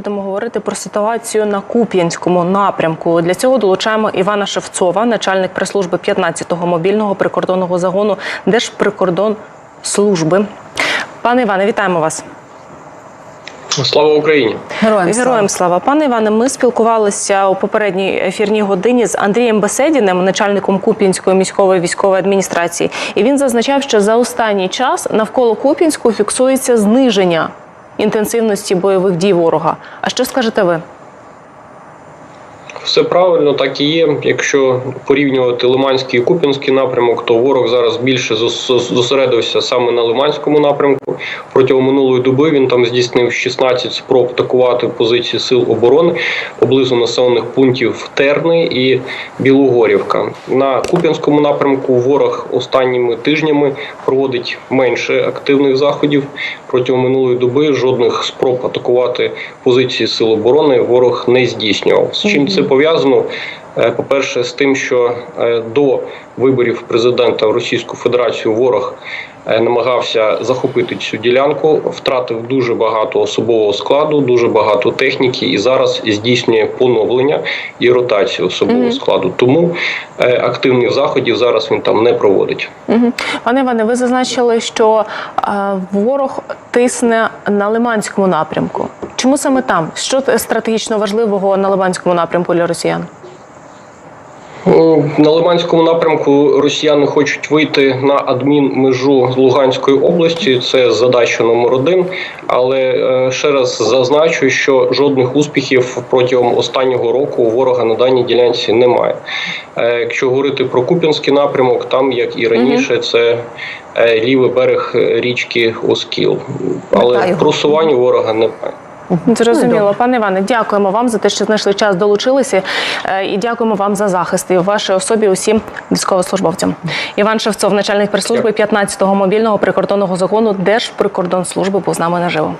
будемо говорити про ситуацію на Куп'янському напрямку. Для цього долучаємо Івана Шевцова, начальник прес-служби 15-го мобільного прикордонного загону Держприкордонслужби. Пане Іване, вітаємо вас. Слава Україні! Героям слава. Героям слава. Пане Іване, ми спілкувалися у попередній ефірній годині з Андрієм Беседіним, начальником Куп'янської міської військової адміністрації. І він зазначав, що за останній час навколо Куп'янську фіксується зниження інтенсивності бойових дій ворога. А що скажете ви? Все правильно, так і є. Якщо порівнювати Лиманський і Куп'янський напрямок, то ворог зараз більше зос- зосередився саме на Лиманському напрямку. Протягом минулої доби він там здійснив 16 спроб атакувати позиції сил оборони поблизу населених пунктів Терни і Білогорівка. На Куп'янському напрямку ворог останніми тижнями проводить менше активних заходів. Протягом минулої доби жодних спроб атакувати позиції сил оборони ворог не здійснював. З чим це пов'язано? Е, По-перше, з тим, що е, до виборів президента в Російську Федерацію ворог е, намагався захопити цю ділянку, втратив дуже багато особового складу, дуже багато техніки, і зараз здійснює поновлення і ротацію особового Мгм. складу. Тому активних заходів зараз він там не проводить. Угу. Пане Іване, ви зазначили, що ворог тисне на Лиманському напрямку. Чому саме там? Що стратегічно важливого на Лиманському напрямку для росіян? На Лиманському напрямку росіяни хочуть вийти на адмінмежу з Луганської області. Це задача номер один. Але е, ще раз зазначу, що жодних успіхів протягом останнього року ворога на даній ділянці немає. Е, Якщо говорити про Куп'янський напрямок, там як і раніше, це е, лівий берег річки Оскіл. Але просування ворога немає. Зрозуміло, пане Іване, дякуємо вам за те, що знайшли час, долучилися, е, і дякуємо вам за захист і в вашій особі усім військовослужбовцям. Іван Шевцов, начальник прес-служби 15-го мобільного прикордонного загону Держприкордонслужби, був з нами наживо.